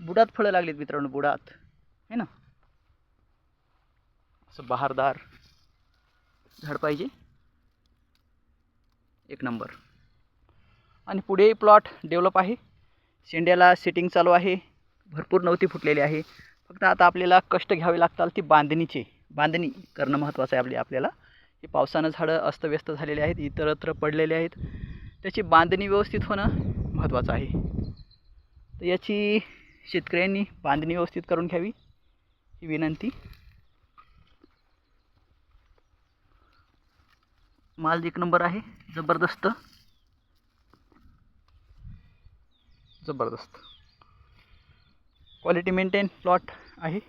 बुडात फळं लागलीत मित्रांनो बुडात. है ना? असं बहारदार झाड पाहिजे. एक नंबर. आणि पुढे प्लॉट डेव्हलप आहे. शेंड्याला सेटिंग चालू आहे. भरपूर नव्हती फुटलेली आहे. फक्त आता आपल्याला कष्ट घ्यावे लागतात ती बांधणीचे. बांधणी करणं महत्त्वाचं आहे आपली आपल्याला. हे पावसानं झाडं अस्तव्यस्त झालेली आहेत इतरत्र पडलेले आहेत. त्याची बांधणी व्यवस्थित होणं महत्त्वाचं आहे. तर याची शेतकऱ्यांनी बांधणी व्यवस्थित करून घ्यावी ही विनंती. माल एक नंबर आहे जबरदस्त. जबरदस्त. क्वालिटी मेंटेन प्लॉट आहे.